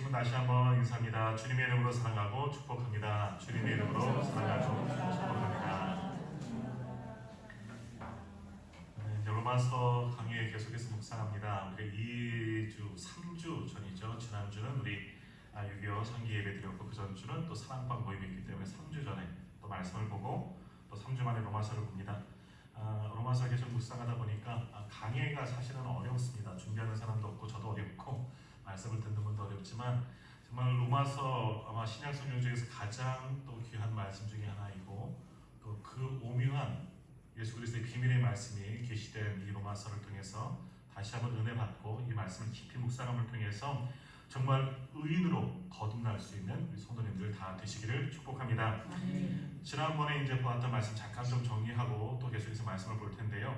분 다시 한번 인사합니다. 주님의 이름으로 사랑하고 축복합니다. 주님의 이름으로 사랑하고 축복합니다. 네, 로마서 강의 계속해서 묵상합니다. 우리 2주, 3주 전이죠. 지난주는 우리 6.25 상기 예배 드렸고 그 전주는 또 사랑방 모임이 있기 때문에 3주 전에 또 말씀을 보고 또 3주 만에 로마서를 봅니다. 아, 로마서 계속 묵상하다 보니까 아, 강의가 사실은 어렵습니다. 준비하는 사람도 없고 저도 어렵고 말씀을 듣는 분도 어렵지만 정말 로마서 아마 신약 성경 중에서 가장 또 귀한 말씀 중에 하나이고 또 그 오묘한 예수 그리스도의 비밀의 말씀이 계시된 이 로마서를 통해서 다시 한번 은혜 받고 이 말씀을 깊이 묵상함을 통해서 정말 의인으로 거듭날 수 있는 우리 성도님들 다 되시기를 축복합니다. 지난번에 이제 보았던 말씀 잠깐 좀 정리하고 또 계속해서 말씀을 볼 텐데요.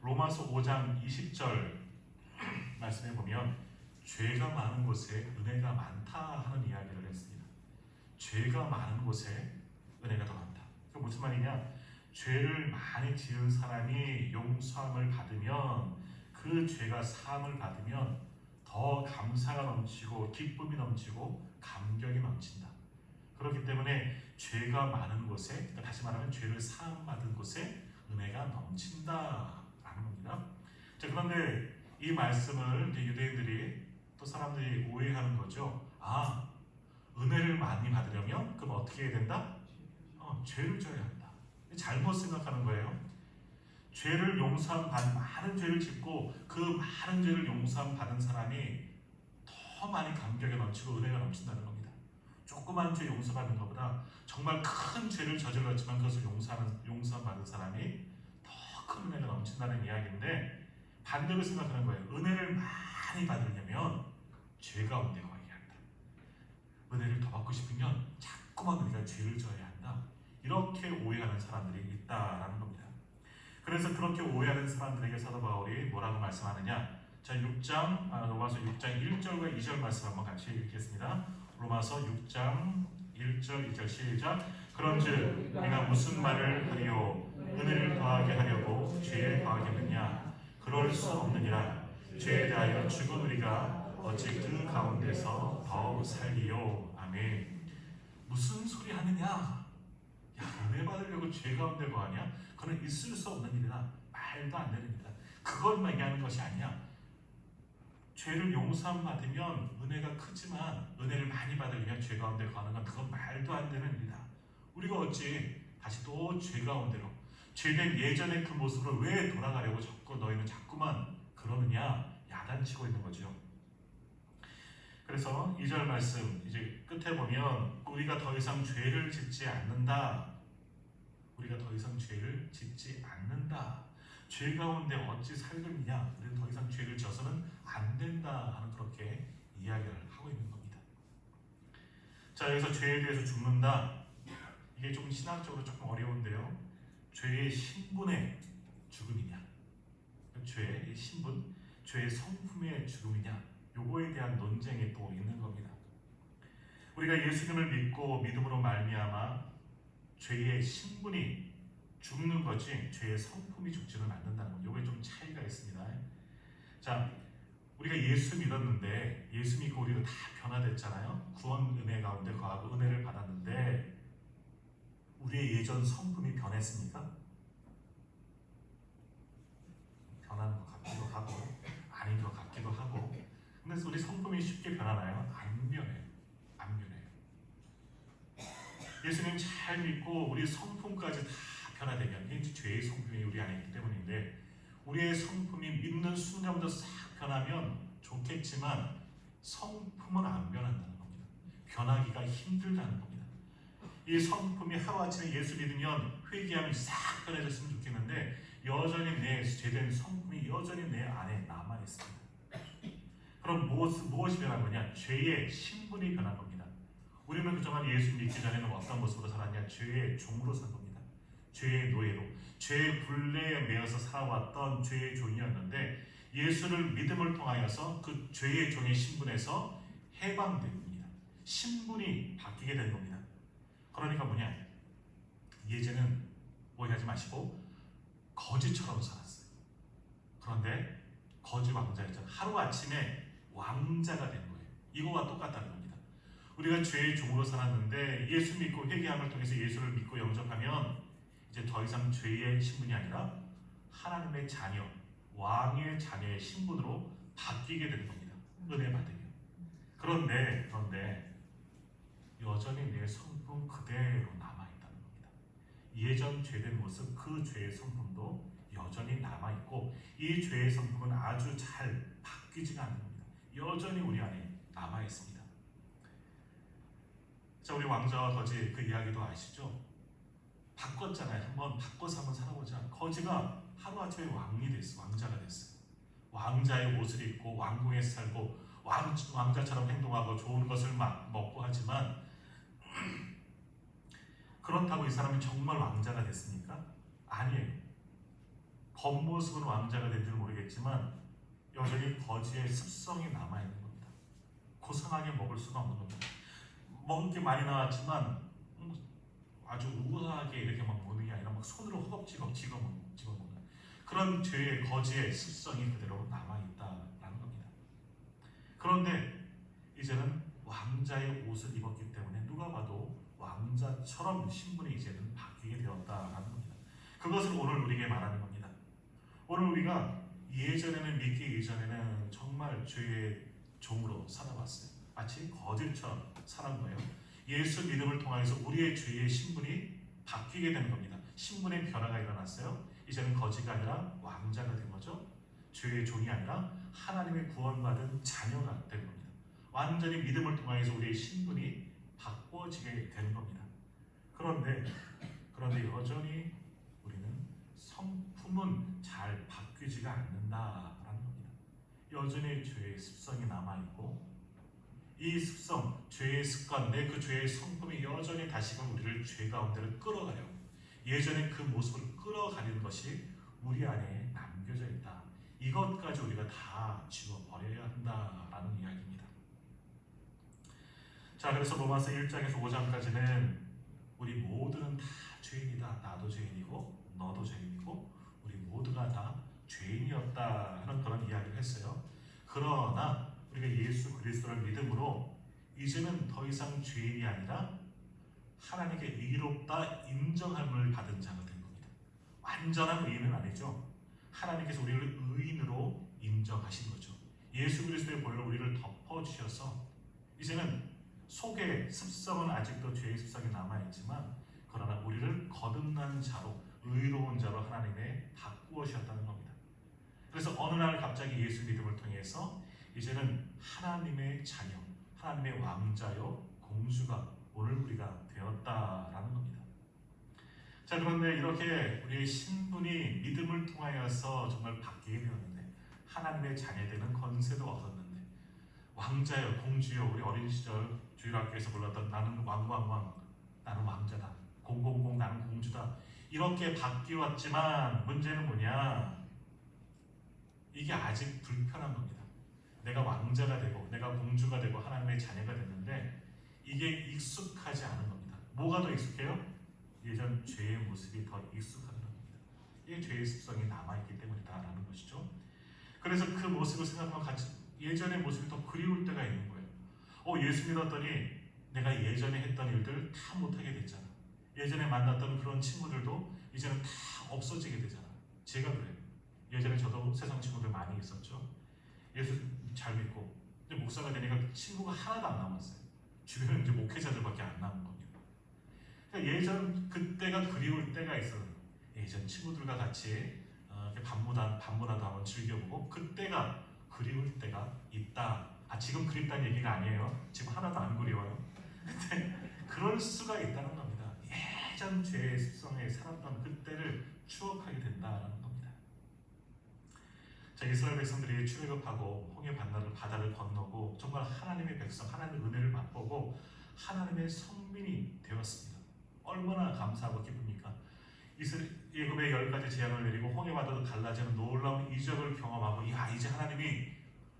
로마서 5장 20절 말씀에 보면 죄가 많은 곳에 은혜가 많다 하는 이야기를 했습니다. 죄가 많은 곳에 은혜가 더 많다. 그 무슨 말이냐? 죄를 많이 지은 사람이 용서함을 받으면 그 죄가 사함을 받으면 더 감사가 넘치고 기쁨이 넘치고 감격이 넘친다. 그렇기 때문에 죄가 많은 곳에 그러니까 다시 말하면 죄를 사함 받은 곳에 은혜가 넘친다라는 겁니다. 자 그런데 이 말씀을 유대인들이 또 사람들이 오해하는 거죠. 아 은혜를 많이 받으려면 그럼 어떻게 해야 된다? 어, 죄를 져야 한다. 잘못 생각하는 거예요. 죄를 용서함 받은 많은 죄를 짓고 그 많은 죄를 용서함 받은 사람이 더 많이 감격에 넘치고 은혜가 넘친다는 겁니다. 조그만 죄 용서받는 것보다 정말 큰 죄를 저질렀지만 그것을 용서하는 용서 받은 사람이 더 큰 은혜가 넘친다는 이야기인데 반대로 생각하는 거예요. 은혜를 많이 받으려면 죄 가운데 거해야 한다. 은혜를 더 받고 싶으면 자꾸만 우리가 죄를 져야 한다. 이렇게 오해하는 사람들이 있다라는 겁니다. 그래서 그렇게 오해하는 사람들에게 사도 바울이 뭐라고 말씀하느냐? 자, 6장 아, 로마서 6장 1절과 2절 말씀 한번 같이 읽겠습니다. 로마서 6장 1절 2절 시작. 그런즉 내가 무슨 말을 하리요? 은혜를 더하게 하려고 죄에 더하겠느냐? 그럴 수 없느니라. 죄에 대하여 죽은 우리가 어찌 그 가운데서 더욱 살리요? 아멘. 무슨 소리 하느냐? 야, 은혜 받으려고 죄 가운데 거하냐? 그는 있을 수 없는 일이다. 말도 안 되는 일이다. 그걸 얘기하는 것이 아니야. 죄를 용서함 받으면 은혜가 크지만 은혜를 많이 받으려면 죄 가운데 거하는 건 그건 말도 안 되는 일이다. 우리가 어찌 다시 또 죄 가운데로 죄된 예전의 그 모습으로 왜 돌아가려고 자꾸 너희는 자꾸만 그러느냐 야단치고 있는 거죠. 그래서 2절 말씀 이제 끝에 보면 우리가 더 이상 죄를 짓지 않는다. 우리가 더 이상 죄를 짓지 않는다. 죄 가운데 어찌 살겠느냐? 우리는 더 이상 죄를 져서는 안 된다 하는 그렇게 이야기를 하고 있는 겁니다. 자 여기서 죄에 대해서 죽는다. 이게 좀 신학적으로 조금 어려운데요. 죄의 신분의 죽음이냐, 죄의 신분, 죄의 성품의 죽음이냐, 요거에 대한 논쟁이 또 있는 겁니다. 우리가 예수님을 믿고 믿음으로 말미암아 죄의 신분이 죽는 거지 죄의 성품이 죽지는 않는다는 거. 요게 좀 차이가 있습니다. 자, 우리가 예수 믿었는데 예수 믿고 우리가 다 변화됐잖아요. 구원 은혜 가운데 거하고 은혜를 받았는데 우리의 예전 성품이 변했습니까? 변하는 것것 같기도 하고 근데 우리 성품이 쉽게 변하나요? 안 변해요. 안 변해요. 예수님 잘 믿고 우리 성품까지 다 변화되면 이게 죄의 성품이 우리 안에 있기 때문인데 우리의 성품이 믿는 순간부터 싹 변하면 좋겠지만 성품은 안 변한다는 겁니다. 변하기가 힘들다는 겁니다. 이 성품이 하루아침에 예수 믿으면 회개하면 싹 변해졌으면 좋겠는데 여전히 내 죄된 성품이 여전히 내 안에 남아 있습니다. 그럼 무엇, 무엇이 변한 거냐? 죄의 신분이 변한 겁니다. 우리는 그동안 예수 믿기 전에는 어떤 모습으로 살았냐? 죄의 종으로 산 겁니다. 죄의 노예로, 죄의 굴레에 매여서 살아왔던 죄의 종이었는데 예수를 믿음을 통하여서 그 죄의 종의 신분에서 해방된 겁니다. 신분이 바뀌게 된 겁니다. 그러니까 뭐냐? 예전은 오해하지 마시고 거지처럼 살았어요. 그런데 거지 왕자였잖아요. 하루 아침에 왕자가 된 거예요. 이거와 똑같다는 겁니다. 우리가 죄의 종으로 살았는데 예수 믿고 회개함을 통해서 예수를 믿고 영접하면 이제 더 이상 죄의 신분이 아니라 하나님의 자녀, 왕의 자녀의 신분으로 바뀌게 되는 겁니다. 은혜 받으면. 그런데 그런데 여전히 내 성품 그대로 남아 있다는 겁니다. 예전 죄된 모습 그 죄의 성품도 여전히 남아 있고 이 죄의 성품은 아주 잘 바뀌지가 않는. 여전히 우리 안에 남아 있습니다. 자, 우리 왕자와 거지 그 이야기도 아시죠? 바꿨잖아요. 한번 바꿔서 한번 살아보자. 거지가 하루아침에 왕이 됐어. 왕자가 됐어. 왕자의 옷을 입고 왕궁에서 살고 왕, 왕자처럼 행동하고 좋은 것을 막 먹고 하지만 그렇다고 이 사람이 정말 왕자가 됐습니까? 아니에요. 겉모습은 왕자가 된 줄 모르겠지만 여전히 거지의 습성이 남아있는 겁니다. 고상하게 먹을 수가 없는 겁니다. 먹을 게 많이 나왔지만 음, 아주 우아하게 이렇게 막 먹는 게 아니라 막 손으로 허겁지겁 집어 먹는 그런 죄의 거지의 습성이 그대로 남아있다라는 겁니다. 그런데 이제는 왕자의 옷을 입었기 때문에 누가 봐도 왕자처럼 신분이 이제는 바뀌게 되었다라는 겁니다. 그것을 오늘 우리에게 말하는 겁니다. 오늘 우리가 예전에는 믿기 이전에는 정말 죄의 종으로 살아왔어요. 마치 거질처럼 살은 거예요. 예수 믿음을 통해서 우리의 죄의 신분이 바뀌게 되는 겁니다. 신분의 변화가 일어났어요. 이제는 거지가 아니라 왕자가 된 거죠. 죄의 종이 아니라 하나님의 구원받은 자녀가 된 겁니다. 완전히 믿음을 통해서 우리의 신분이 바꿔지게 되는 겁니다. 그런데 그런데 여전히 우리는 성품은 잘 바뀌 지가 않는다라는 겁니다. 여전히 죄의 습성이 남아 있고 이 습성, 죄의 습관, 내 그 죄의 성품이 여전히 다시금 우리를 죄 가운데로 끌어가요. 예전에 그 모습을 끌어가는 것이 우리 안에 남겨져 있다. 이것까지 우리가 다 지워버려야 한다라는 이야기입니다. 자, 그래서 로마서 1장에서 5장까지는 우리 모두는 다 죄인이다. 나도 죄인이고 너도 죄인이고 우리 모두가 다 죄인이었다 하는 그런 이야기를 했어요. 그러나 우리가 예수 그리스도를 믿음으로 이제는 더 이상 죄인이 아니라 하나님께 의롭다 인정함을 받은 자가 된 겁니다. 완전한 의인은 아니죠. 하나님께서 우리를 의인으로 인정하신 거죠. 예수 그리스도의 보혈로 우리를 덮어 주셔서 이제는 속에 습성은 아직도 죄의 습성이 남아 있지만 그러나 우리를 거듭난 자로 의로운 자로 하나님의 바꾸어 주셨다는 겁니다. 그래서 어느 날 갑자기 예수 믿음을 통해서 이제는 하나님의 자녀, 하나님의 왕자요 공주가 오늘 우리가 되었다라는 겁니다. 자 그런데 이렇게 우리의 신분이 믿음을 통하여서 정말 바뀌게 되었는데 하나님의 자녀되는 건세도 얻었는데 왕자요 공주요 우리 어린 시절 주일학교에서 불렀던 나는 왕왕왕 나는 왕자다 공공공 나는 공주다 이렇게 바뀌었지만 문제는 뭐냐 이게 아직 불편한 겁니다. 내가 왕자가 되고 내가 공주가 되고 하나님의 자녀가 됐는데 이게 익숙하지 않은 겁니다. 뭐가 더 익숙해요? 예전 죄의 모습이 더 익숙하다는 겁니다. 이게 죄의 습성이 남아있기 때문이다라는 것이죠. 그래서 그 모습을 생각하면 같이 예전의 모습이 더 그리울 때가 있는 거예요. 어, 예수 믿었더니 내가 예전에 했던 일들 다 못하게 됐잖아. 예전에 만났던 그런 친구들도 이제는 다 없어지게 되잖아. 제가 그래요. 예전에 저도 세상 친구들 많이 있었죠. 예수 잘 믿고 이제 목사가 되니까 친구가 하나도 안 남았어요. 주변에 이제 목회자들밖에 안 남은 겁니다. 그러니까 예전 그때가 그리울 때가 있어요. 예전 친구들과 같이 어, 이렇게 밤문화 밤문화도 한번 즐겨보고 그때가 그리울 때가 있다. 아 지금 그립다는 얘기가 아니에요. 지금 하나도 안 그리워요. 근데 그럴 수가 있다는 겁니다. 예전 죄의 습성에 살았던 그때를 추억하게 된다라는 겁니다. 자 이스라엘 백성들이 출애굽하고 홍해 반나를 바다를 건너고 정말 하나님의 백성, 하나님의 은혜를 맛보고 하나님의 성민이 되었습니다. 얼마나 감사하고 기쁩니까? 이스라엘 예굽의 열 가지 재앙을 내리고 홍해 바다도 갈라지는 놀라운 이적을 경험하고 야 이제 하나님이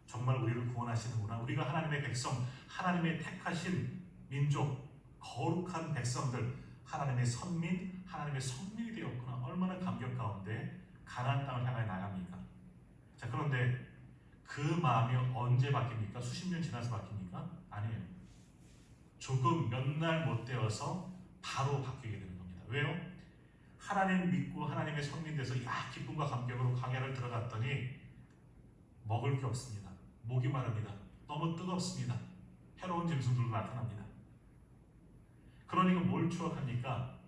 정말 우리를 구원하시는구나. 우리가 하나님의 백성, 하나님의 택하신 민족, 거룩한 백성들, 하나님의 선민, 하나님의 성민이 되었구나. 얼마나 감격 가운데 가나안 땅을 향해 나갑니까? 자 그런데 그 마음이 언제 바뀝니까? 수십 년 지나서 바뀝니까? 아니에요. 조금 몇 날 못 되어서 바로 바뀌게 되는 겁니다. 왜요? 하나님 믿고 하나님의 성민 돼서 야 기쁨과 감격으로 광야를 들어갔더니 먹을 게 없습니다. 목이 마릅니다. 너무 뜨겁습니다. 해로운 짐승들도 나타납니다. 그러니까 뭘 추억합니까?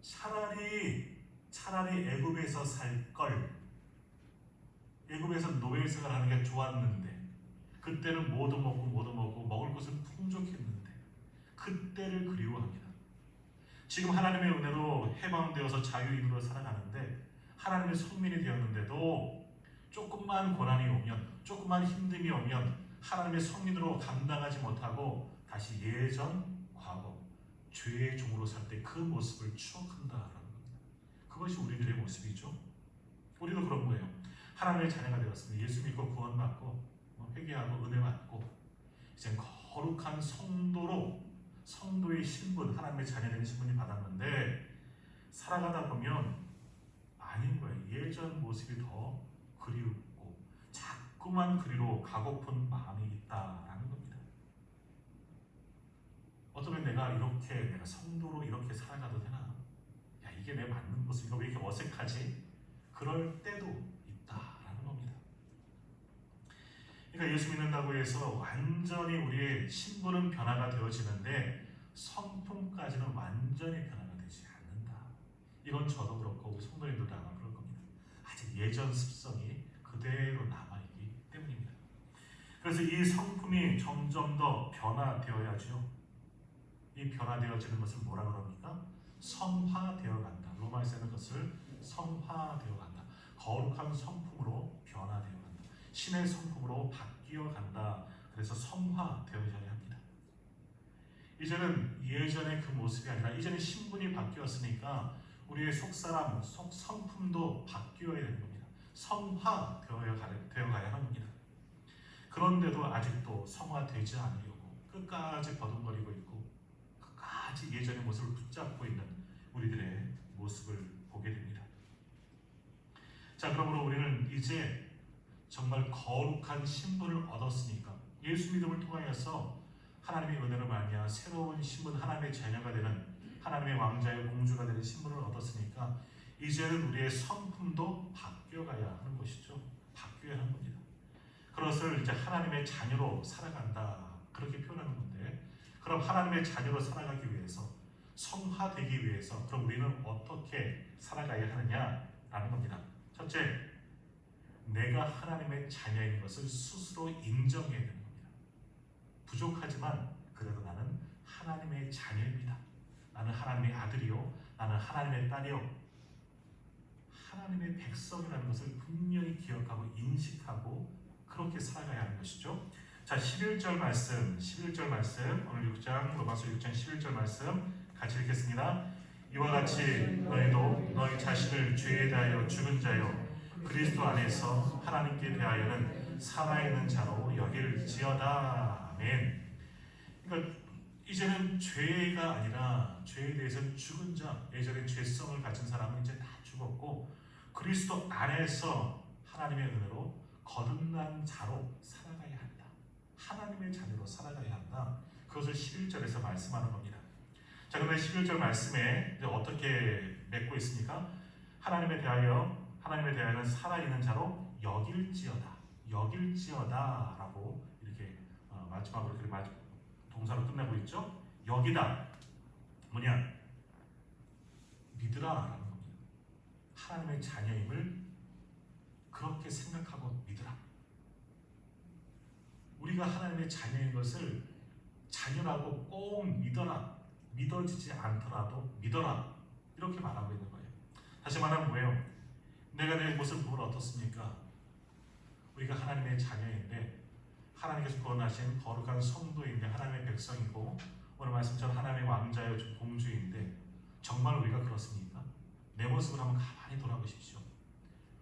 차라리 차라리 애굽에서 살 걸. 애굽에서 노예 생활 하는 게 좋았는데 그때는 뭐도 먹고 뭐도 먹고 먹을 것은 풍족했는데 그때를 그리워합니다. 지금 하나님의 은혜로 해방되어서 자유인으로 살아가는데 하나님의 성민이 되었는데도 조금만 고난이 오면 조금만 힘듦이 오면 하나님의 성민으로 감당하지 못하고 다시 예전 과거 죄의 종으로 살 때 그 모습을 추억한다라는 겁니다. 그것이 우리들의 모습이죠. 우리도 그런 거예요. 하나님의 자녀가 되었습니다. 예수 믿고 구원받고 뭐 회개하고 은혜 받고 이제 거룩한 성도로 성도의 신분, 하나님의 자녀된 신분이 받았는데 살아가다 보면 아닌 거예요. 예전 모습이 더 그리웠고 자꾸만 그리로 가고픈 마음이 있다라는 겁니다. 어쩌면 내가 이렇게 내가 성도로 이렇게 살아가도 되나? 야 이게 내 맞는 모습이가 왜 이렇게 어색하지? 그럴 때도 있다라는 겁니다. 그러니까 예수 믿는다고 해서 완전히 우리의 신분은 변화가 되어지는데 성품까지는 완전히 변화가 되지 않는다. 이건 저도 그렇고 우리 성도님들도 아마 그럴 겁니다. 아직 예전 습성이 그대로 남아있기 때문입니다. 그래서 이 성품이 점점 더 변화되어야죠. 이 변화되어지는 것을 뭐라 그럽니까? 성화되어 간다. 로마에서는 그것을 성화되어 간다. 거룩한 성품으로 변화되어 간다. 신의 성품으로 바뀌어 간다. 그래서 성화되어져야 합니다. 이제는 예전의 그 모습이 아니라 이제는 신분이 바뀌었으니까 우리의 속사람, 속 성품도 바뀌어야 되는 겁니다. 성화되어 가야 합니다. 그런데도 아직도 성화되지 않으려고 끝까지 버둥거리고 있고 끝까지 예전의 모습을 붙잡고 있는 우리들의 모습을 보게 됩니다. 자, 그러므로 우리는 이제 정말 거룩한 신분을 얻었으니까 예수 믿음을 통하여서 하나님의 은혜로 말미암아 새로운 신분 하나님의 자녀가 되는 하나님의 왕자의 공주가 되는 신분을 얻었으니까 이제는 우리의 성품도 바뀌어가야 하는 것이죠. 바뀌어야 하는 겁니다. 그것을 이제 하나님의 자녀로 살아간다 그렇게 표현하는 건데 그럼 하나님의 자녀로 살아가기 위해서 성화되기 위해서 그럼 우리는 어떻게 살아가야 하느냐라는 겁니다. 첫째, 내가 하나님의 자녀인 것을 스스로 인정해야 되는 겁니다. 부족하지만 그래도 나는 하나님의 자녀입니다. 나는 하나님의 아들이요, 나는 하나님의 딸이요, 하나님의 백성이라는 것을 분명히 기억하고 인식하고 그렇게 살아가야 하는 것이죠. 자, 11절 말씀, 11절 말씀, 오늘 6장 로마서 6장 11절 말씀 같이 읽겠습니다. 이와 같이 너희도 너희 자신을 죄에 대하여 죽은 자요 그리스도 안에서 하나님께 대하여는 살아있는 자로 여길지어다. 아멘. 그러니까 이제는 죄가 아니라 죄에 대해서 죽은 자, 예전에 죄성을 가진 사람은 이제 다 죽었고 그리스도 안에서 하나님의 은혜로 거듭난 자로 살아가야 한다. 하나님의 자녀로 살아가야 한다. 그것을 11절에서 말씀하는 겁니다. 자, 그런데 11절 말씀에 어떻게 맺고 있습니까? 하나님에 대하여 하나님에 대하여는 살아있는 자로 여길지어다. 여길지어다 라고 이렇게 어, 마지막으로 그렇게 마지, 동사로 끝내고 있죠. 여기다 뭐냐? 겁니다. 하나님의 자녀임을 그렇게 생각하고 믿으라. 우리가 하나님의 자녀인 것을 자녀라고 꼭 믿어라. 믿어지지 않더라도 믿어라. 이렇게 말하고 있는 거예요. 다시 말하면 뭐예요? 내가 내 모습을 보면 어떻습니까? 우리가 하나님의 자녀인데 하나님께서 구원하신 거룩한 성도인데 하나님의 백성이고 오늘 말씀처럼 하나님의 왕자여 공주인데 정말 우리가 그렇습니까? 내 모습을 한번 가만히 돌아보십시오.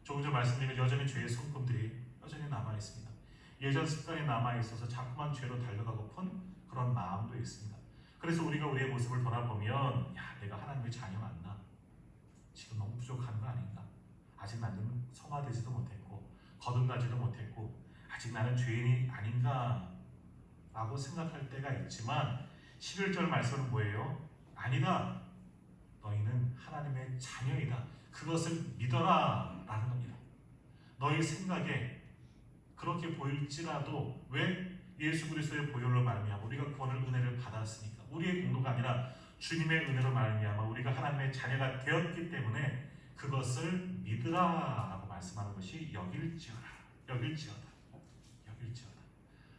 조금 전 말씀드린 여전히 죄의 성품들이 여전히 남아 있습니다. 예전 습관이 남아 있어서 자꾸만 죄로 달려가고픈 그런 마음도 있습니다. 그래서 우리가 우리의 모습을 돌아보면 야 내가 하나님의 자녀 맞나? 지금 너무 부족한 거 아닌가? 아직 나는 성화되지도 못했고 거듭나지도 못했고 아직 나는 죄인이 아닌가 라고 생각할 때가 있지만 11절 말씀은 뭐예요? 아니다. 너희는 하나님의 자녀이다. 그것을 믿어라 라는 겁니다. 너희 생각에 그렇게 보일지라도 왜 예수 그리스도의 보혈로 말미암아 우리가 구원을 은혜를 받았으니까 우리의 공로가 아니라 주님의 은혜로 말미암아 우리가 하나님의 자녀가 되었기 때문에 그것을 믿으라라고 말씀하는 것이 여길지어다. 여길지어다. 여길지어다.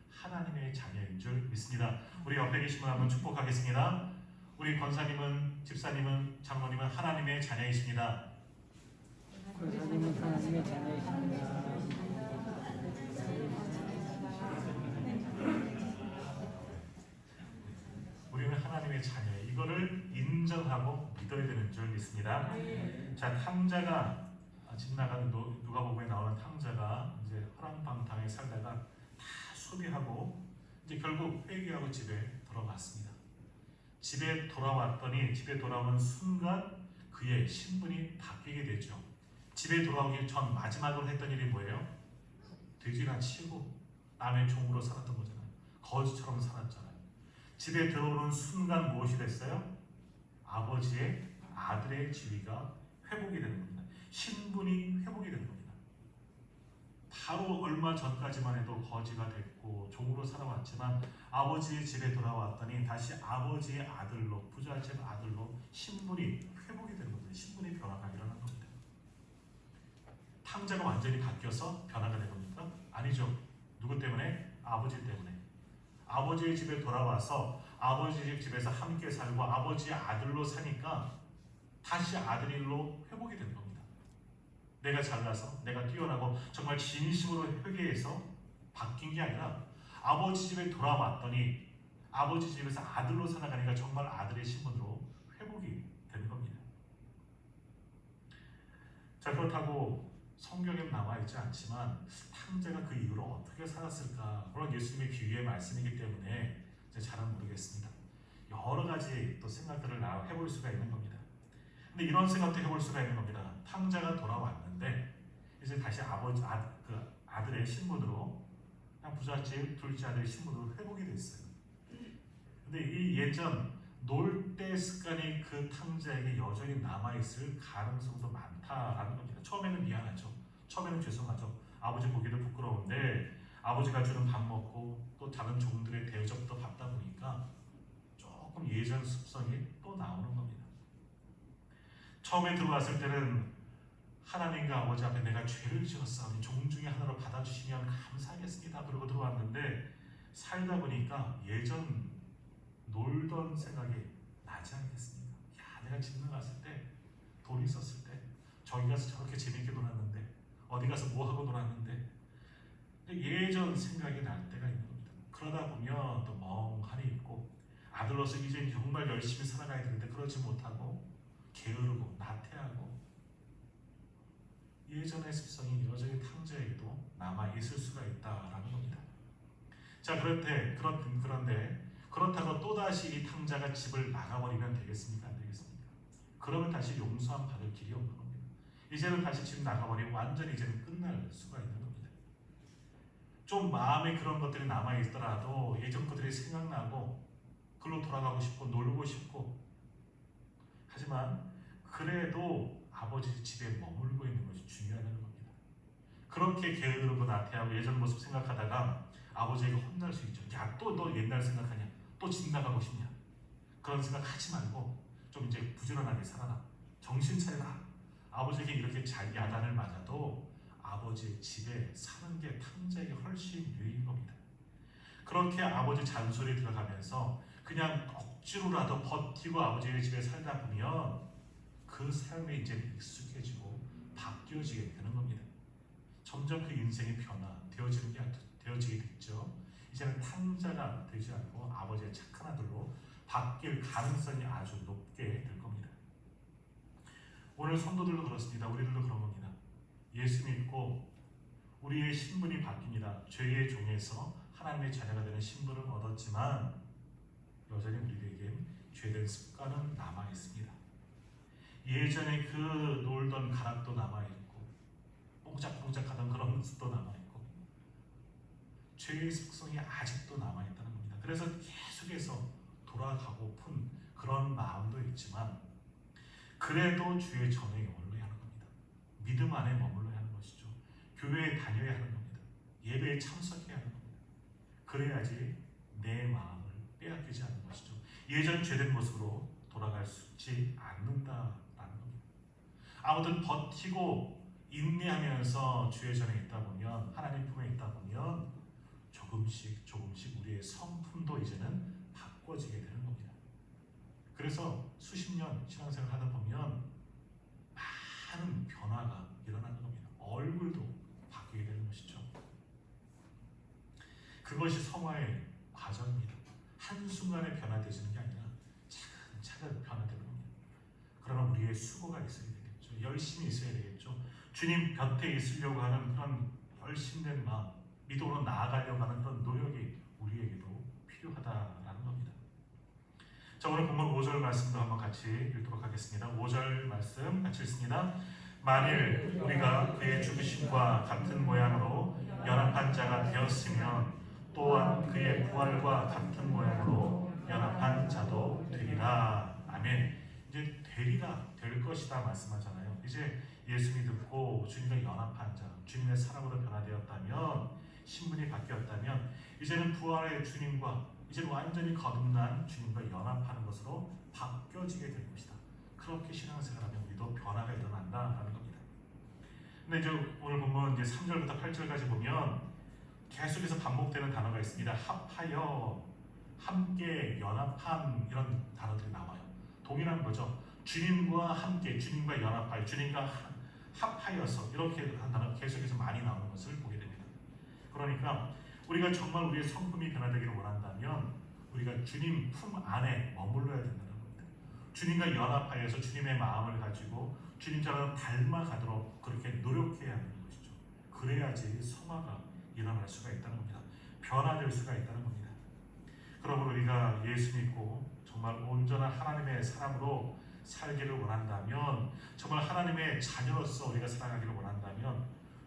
하나님의 자녀인 줄 믿습니다. 우리 옆에 계신 분 한번 축복하겠습니다. 우리 권사님은 집사님은 장로님은 하나님의 자녀이십니다. 권사님은 하나님의 자녀이십니다. 우리는 하나님의 자녀. 이거를 인정하고 믿어야 되는 줄 믿습니다. 자, 탕자가 집 나가는 노- 누가복음에 나오는 탕자가 이제 허랑방탕에 살다가 다 소비하고 이제 결국 회개하고 집에 돌아왔습니다. 집에 돌아왔더니 집에 돌아오는 순간 그의 신분이 바뀌게 되죠. 집에 돌아오기 전 마지막으로 했던 일이 뭐예요? 돼지나 치고 남의 종으로 살았던 거잖아요. 거지처럼 살았잖아요. 집에 들어오는 순간 무엇이 됐어요? 아버지의 아들의 지위가 회복이 되는 겁니다. 신분이 회복이 되는 겁니다. 바로 얼마 전까지만 해도 거지가 됐고 종으로 살아왔지만 아버지의 집에 돌아왔더니 다시 아버지의 아들로 부자집 아들로 신분이 회복이 되는 겁니다. 신분의 변화가 일어난 겁니다. 탕자가 완전히 바뀌어서 변화가 된 겁니까? 아니죠. 누구 때문에? 아버지 때문에. 아버지의 집에 돌아와서 아버지 집에서 함께 살고 아버지의 아들로 사니까 다시 아들일로 회복이 된 겁니다. 내가 잘나서 내가 뛰어나고 정말 진심으로 회개해서 바뀐 게 아니라 아버지 집에 돌아왔더니 아버지 집에서 아들로 살아가니까 정말 아들의 신분으로 회복이 되는 겁니다. 자 그렇다고 성경에 나와 있지 않지만 탕자가 그 이후로 어떻게 살았을까 물론 예수님의 비유의 말씀이기 때문에 잘은 모르겠습니다. 여러 가지 또 생각들을 나 해볼 수가 있는 겁니다. 근데 이런 생각도 해볼 수가 있는 겁니다. 탕자가 돌아왔 는데 이제 다시 아버지 아, 그 아들의 신분으로 그냥 부잣집 둘째 아들의 신분으로 회복이 됐어요. 근데 이 예전 놀 때 습관이 그 탕자에게 여전히 남아 있을 가능성도 많다라는 겁니다. 처음에는 미안하죠. 처음에는 죄송하죠. 아버지 보기도 부끄러운데 아버지가 주는 밥 먹고 또 다른 종들의 대접도 받다 보니까 조금 예전 습성이 또 나오는 겁니다. 처음에 들어왔을 때는 하나님과 아버지 앞에 내가 죄를 지었사오니 종 중에 하나로 받아주시면 감사하겠습니다. 그러고 들어왔는데 살다 보니까 예전 놀던 생각이 나지 않겠습니까? 야, 내가 집 나갔을 때 돈 있었을 때 저기 가서 저렇게 재밌게 놀았는데 어디 가서 뭐 하고 놀았는데 예전 생각이 날 때가 있는 겁니다. 그러다 보면 또 멍하니 있고 아들로서 이제 정말 열심히 살아가야 되는데 그러지 못하고 게으르고 나태하고 예전의 습성이 여전히 탕자에게도 남아 있을 수가 있다라는 겁니다. 자 그런데 그런 그런데 그렇다고 또 다시 이 탕자가 집을 나가버리면 되겠습니까? 안 되겠습니까? 그러면 다시 용서함 받을 길이 없는 겁니다. 이제는 다시 집 나가버리면 완전히 이제는 끝날 수가 있는 겁니다. 좀 마음에 그런 것들이 남아 있더라도 예전 것들이 생각나고 글로 돌아가고 싶고 놀고 싶고 하지만 그래도 아버지 집에 머물고 있는 것이 중요하다는 겁니다. 그렇게 게으르고 나태하고 예전 모습 생각하다가 아버지에게 혼날 수 있죠. 야, 또 너 옛날 생각하냐? 또집 나가고 싶냐? 그런 생각 하지 말고 좀 이제 부지런하게 살아라. 정신 차려라. 아버지에게 이렇게 잘 야단을 맞아도 아버지 집에 사는 게 탕자에게 훨씬 유익인 겁니다. 그렇게 아버지 잔소리 들어가면서 그냥 억지로라도 버티고 아버지의 집에 살다 보면 그 삶에 이제 익숙해지고 바뀌어지게 되는 겁니다. 점점 그 인생의 변화 되어지는 게 되어지게 됐죠. 이제는 탕자가 되지 않고 아버지의 착한 아들로 바뀔 가능성이 아주 높게 될 겁니다. 오늘 성도들도 그렇습니다. 우리들도 그런 겁니다. 예수 믿고 우리의 신분이 바뀝니다. 죄의 종에서 하나님의 자녀가 되는 신분을 얻었지만 여전히 우리에겐 죄된 습관은 남아 있습니다. 예전에 그 놀던 가락도 남아 있고 뽕짝뽕짝하던 그런 모습도 남아 있고 죄의 속성이 아직도 남아 있다는 겁니다. 그래서 계속해서 돌아가고픈 그런 마음도 있지만 그래도 주의 전에 머물러야 하는 겁니다. 믿음 안에 머물러야 하는 것이죠. 교회에 다녀야 하는 겁니다. 예배에 참석해야 하는 겁니다. 그래야지 내 마음을 빼앗기지 않는 것이죠. 예전 죄된 모습으로 돌아갈 수 있지 겁니다. 아무튼 버티고 인내하면서 주의 전에 있다 보면 하나님 품에 있다 보면 조금씩 조금씩 우리의 성품도 이제는 바꿔지게 되는 겁니다. 그래서 수십 년 신앙생활 하다 보면 많은 변화가 일어나는 겁니다. 얼굴도 바뀌게 되는 것이죠. 그것이 성화의 과정입니다. 한순간에 변화되지는 게 아니라 차근차근 변화되는 겁니다. 그러나 우리의 수고가 있어야 되겠죠. 열심히 있어야 되겠죠. 주님 곁에 있으려고 하는 그런 열심된 마음, 믿음으로 나아가려고 하는 그런 노력이 우리에게도 필요하다라는 겁니다. 자 오늘 본문 5절 말씀도 한번 같이 읽도록 하겠습니다. 5절 말씀 같이 읽습니다. 만일 우리가 그의 죽으심과 같은 모양으로 연합한 자가 되었으면 또한 그의 부활과 같은 모양으로 연합한 자도 되리라. 아멘. 되리라, 될 것이다 말씀하잖아요. 이제 예수 믿고 주님과 연합한 자, 주님의 사랑으로 변화되었다면 신분이 바뀌었다면 이제는 부활의 주님과 이제는 완전히 거듭난 주님과 연합하는 것으로 바뀌어지게 될 것이다. 그렇게 신앙생활하면 우리도 변화가 일어난다라는 겁니다. 근데 이제 오늘 보면 이제 3절부터 8절까지 보면 계속해서 반복되는 단어가 있습니다. 합하여, 함께, 연합함 이런 단어들이 나와요. 동일한 거죠. 주님과 함께, 주님과 연합하여, 주님과 하- 합하여서 이렇게 한 단어 계속해서 많이 나오는 것을 보게 됩니다. 그러니까 우리가 정말 우리의 성품이 변화되기를 원한다면 우리가 주님 품 안에 머물러야 된다는 겁니다. 주님과 연합하여서 주님의 마음을 가지고 주님처럼 닮아가도록 그렇게 노력해야 하는 것이죠. 그래야지 성화가 일어날 수가 있다는 겁니다. 변화될 수가 있다는 겁니다. 그러므로 우리가 예수 믿고 정말 온전한 하나님의 사람으로 살기를 원한다면 정말 하나님의 자녀로서 우리가 살아가기를 원한다면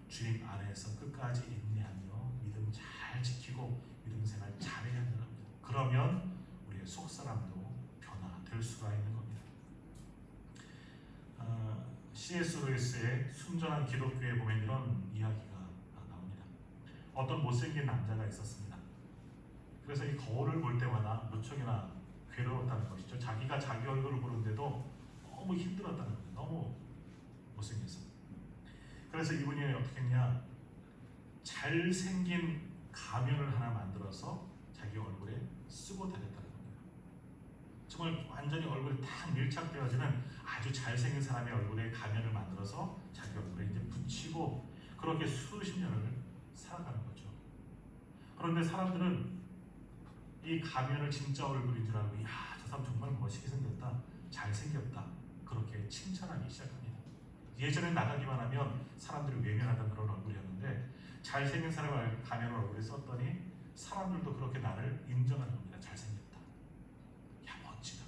주님 안에서 끝까지 인내하며 믿음 잘 지키고 믿음 생활 잘해야 겁니다. 그러면 우리의 속사람도 변화될 수가 있는 겁니다. 어, C.S. 루이스의 순전한 기독교에 보면 이런 이야기가 나옵니다. 어떤 못생긴 남자가 있었습니다. 그래서 이 거울을 볼 때마다 무척이나 괴로웠다는 것이죠. 자기가 자기 얼굴을 보는데도 너무 힘들었다는 거예요. 너무 못생겨서. 그래서 이분이 어떻게 했냐? 잘생긴 가면을 하나 만들어서 자기 얼굴에 쓰고 다녔다는 겁니다. 정말 완전히 얼굴이 딱 밀착되어지는 아주 잘생긴 사람의 얼굴에 가면을 만들어서 자기 얼굴에 이제 붙이고 그렇게 수십 년을 살아가는 거죠. 그런데 사람들은 이 가면을 진짜 얼굴인 줄 알고 야, 저 사람 정말 멋있게 생겼다. 잘생겼다. 그렇게 칭찬하기 시작합니다. 예전에 나가기만 하면 사람들이 외면하던 그런 얼굴이었는데 잘생긴 사람을 가면 얼굴에 썼더니 사람들도 그렇게 나를 인정하는 겁니다. 잘생겼다. 야 멋지다.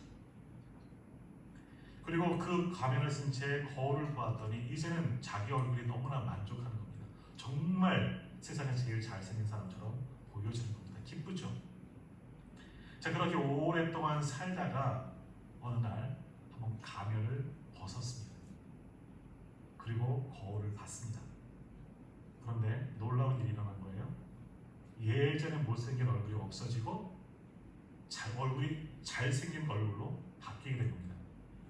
그리고 그 가면을 쓴 채 거울을 보았더니 이제는 자기 얼굴이 너무나 만족하는 겁니다. 정말 세상에 제일 잘생긴 사람처럼 보여지는 겁니다. 기쁘죠? 자 그렇게 오랫동안 살다가 어느 날 한번 가면을 벗었습니다. 그리고 거울을 봤습니다. 그런데 놀라운 일이 일어난 거예요. 예전에 못생긴 얼굴이 없어지고 잘, 얼굴이 잘생긴 얼굴로 바뀌게 된 겁니다.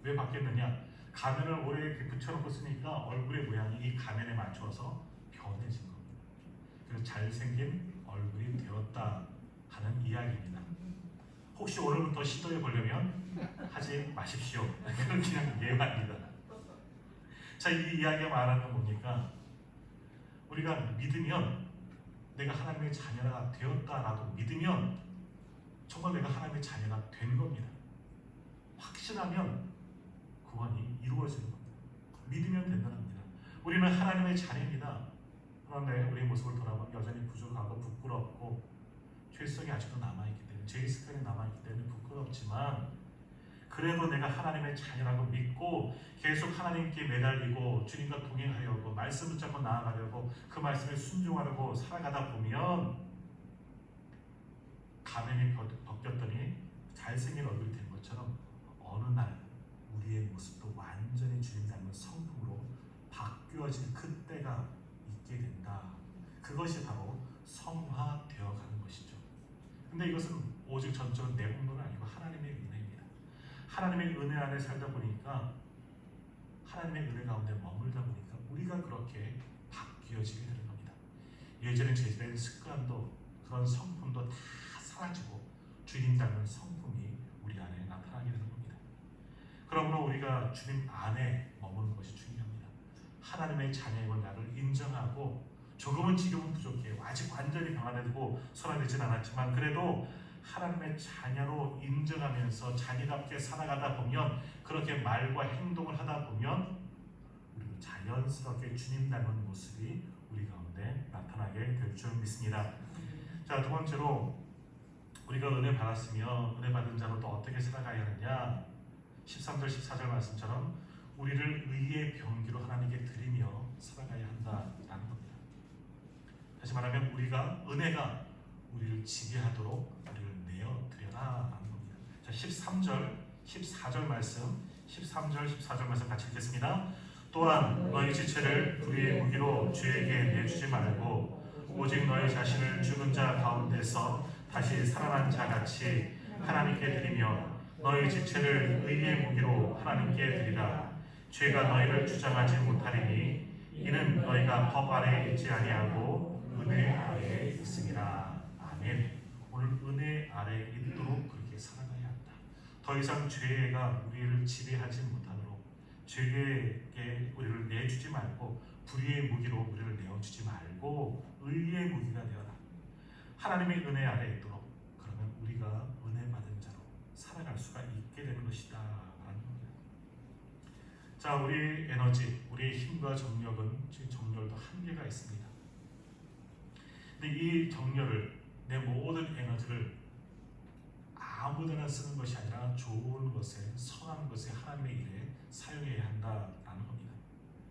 왜 바뀌었느냐? 가면을 오래 이렇게 붙여놓고 쓰니까 얼굴의 모양이 이 가면에 맞춰서 변해진 겁니다. 그래서 잘생긴 얼굴이 되었다 하는 이야기입니다. 혹시 오늘부터 시도해 보려면 하지 마십시오. 그건 그냥 예반입니다. 자, 이 이야기가 말하는 건 뭡니까? 우리가 믿으면 내가 하나님의 자녀가 되었다라고 믿으면 정말 내가 하나님의 자녀가 된 겁니다. 확신하면 구원이 이루어지는 겁니다. 믿으면 된다는 겁니다. 우리는 하나님의 자녀입니다. 그런데 우리의 모습을 돌아보면 여전히 부족하고 부끄럽고 죄성이 아직도 남아있기 습관이 남아있기 때문에 부끄럽지만 그래도 내가 하나님의 자녀라고 믿고 계속 하나님께 매달리고 주님과 동행하려고 말씀 붙잡고 나아가려고 그 말씀에 순종하려고 살아가다 보면 가면이 벗- 벗겼더니 잘생긴 얼굴이 된 것처럼 어느 날 우리의 모습도 완전히 주님 닮은 성품으로 바뀌어질 그때가 있게 된다. 그것이 바로 성화되어 가는 것이죠. 근데 이것은 오직 전적으로 내 공로는 아니고 하나님의 은혜입니다. 하나님의 은혜 안에 살다 보니까 하나님의 은혜 가운데 머물다 보니까 우리가 그렇게 바뀌어지게 되는 겁니다. 예전에 제시된 습관도 그런 성품도 다 사라지고 주님 닮은 성품이 우리 안에 나타나게 되는 겁니다. 그러므로 우리가 주님 안에 머무는 것이 중요합니다. 하나님의 자녀이고 나를 인정하고 조금은 지금은 부족해 아직 완전히 변화되고 선화되진 않았지만 그래도 하나님의 자녀로 인정하면서 자녀답게 살아가다 보면 그렇게 말과 행동을 하다 보면 우리도 자연스럽게 주님 닮은 모습이 우리 가운데 나타나게 될 줄 믿습니다. 자, 두 번째로 우리가 은혜 받았으며 은혜 받은 자로 또 어떻게 살아가야 하느냐? 13절 14절 말씀처럼 우리를 의의 병기로 하나님께 드리며 살아가야 한다라는 겁니다. 다시 말하면 우리가 은혜가 우리를 지배하도록 우리를 내어 드려라라는 겁니다. 자, 13절 14절 말씀. 13절 14절 말씀 같이 읽겠습니다. 또한 너희 지체를 불의의 무기로 주에게 내주지 말고 오직 너희 자신을 죽은 자 가운데서 다시 살아난 자 같이 하나님께 드리며 너희 지체를 의의 무기로 하나님께 드리라. 죄가 너희를 주장하지 못하리니 이는 너희가 법 아래에 있지 아니하고 은혜 아래에 있음이라 아멘 오늘 은혜 아래에 있도록 그렇게 살아가야 한다 더 이상 죄가 우리를 지배하지 못하도록 죄에게 우리를 내주지 말고 불의의 무기로 우리를 내어주지 말고 의의 무기가 되어라. 하나님의 은혜 아래 있도록 그러면 우리가 은혜 받은 자로 살아갈 수가 있게 되는 것이다. 자, 우리 에너지, 우리의 힘과 정력은 지금 정렬도 한계가 있습니다. 근데 이 정렬을 내 모든 에너지를 아무데나 쓰는 것이 아니라 좋은 것에 선한 것에 하나님의 일에 사용해야 한다라는 겁니다.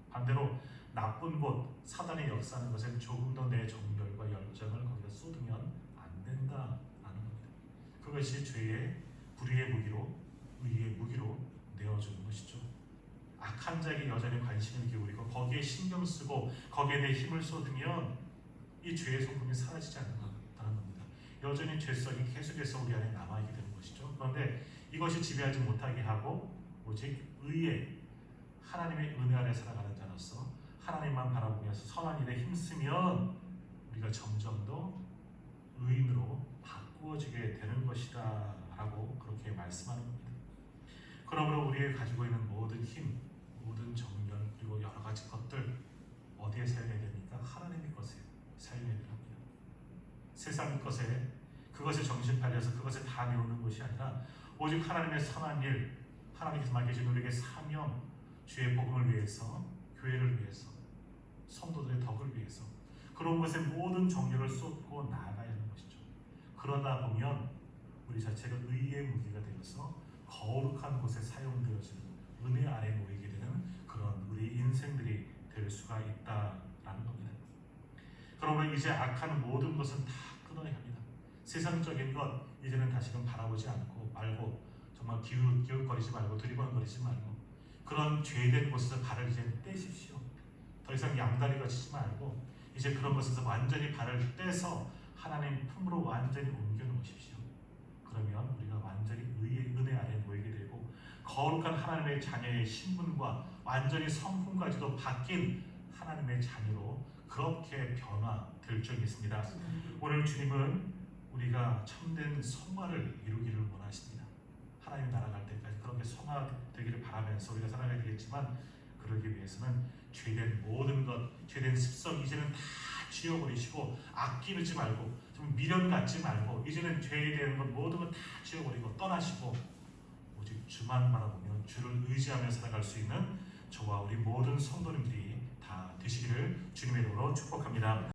반대로 나쁜 곳 사단의 역사하는 것에 조금 더 내 정열과 열정을 거기다 쏟으면 안 된다라는 겁니다. 그것이 죄의 불의의 무기로 의의 무기로 내어주는 것이죠. 악한 자에게 여전히 관심을 기울이고 거기에 신경 쓰고 거기에 내 힘을 쏟으면 이 죄의 성품이 사라지지 겁니다. 여전히 죄성이 계속해서 우리 안에 남아있게 되는 것이죠. 그런데 이것이 지배하지 못하게 하고 오직 의의 하나님의 은혜 아래 살아가는 자로서 하나님만 바라보면서 선한 일에 힘쓰면 우리가 점점 더 의인으로 바꾸어지게 되는 것이다 라고 그렇게 말씀하는 겁니다. 그러므로 우리가 가지고 있는 모든 힘, 모든 정열 그리고 여러 가지 것들 어디에 사용해야 됩니까? 하나님의 것에 사용해야 됩니다. 세상 것에 그것에 정신 팔려서 그것에 다 내오는 것이 아니라 오직 하나님의 선한 일, 하나님께서 맡겨진 우리에게 사명, 주의 복음을 위해서, 교회를 위해서, 성도들의 덕을 위해서 그런 것에 모든 정열을 쏟고 나아가야 하는 것이죠. 그러다 보면 우리 자체가 의의 무기가 되어서 거룩한 곳에 사용되어지는 은혜 아래 놓이게 되는 그런 우리 인생들이 될 수가 있다라는 겁니다. 그러면 이제 악한 모든 것은 다 끊어야 합니다. 세상적인 것 이제는 다시금 바라보지 않고 말고 정말 기웃 기웃거리지 말고 두리번거리지 말고 그런 죄된 곳에서 발을 이제 떼십시오. 더 이상 양다리 거치지 말고 이제 그런 것에서 완전히 발을 떼서 하나님 품으로 완전히 옮겨 놓으십시오. 그러면 우리가 완전히 의의 은혜 아래 놓이게 되고 거룩한 하나님의 자녀의 신분과 완전히 성품까지도 바뀐 하나님의 자녀로 그렇게 변화될 줄 믿습니다. 오늘 주님은 우리가 참된 성화를 이루기를 원하십니다. 하나님 나라 갈 때까지 그렇게 성화되기를 바라면서 우리가 살아가야 되겠지만 그러기 위해서는 죄된 모든 것, 죄된 습성 이제는 다 지워버리시고 아끼지 말고 좀 미련 갖지 말고 이제는 죄에 대한 것 모든 것 다 지워버리고 떠나시고 오직 주만 바라보며 주를 의지하며 살아갈 수 있는 저와 우리 모든 성도님들이 다 되시기를 주님의 이름으로 축복합니다.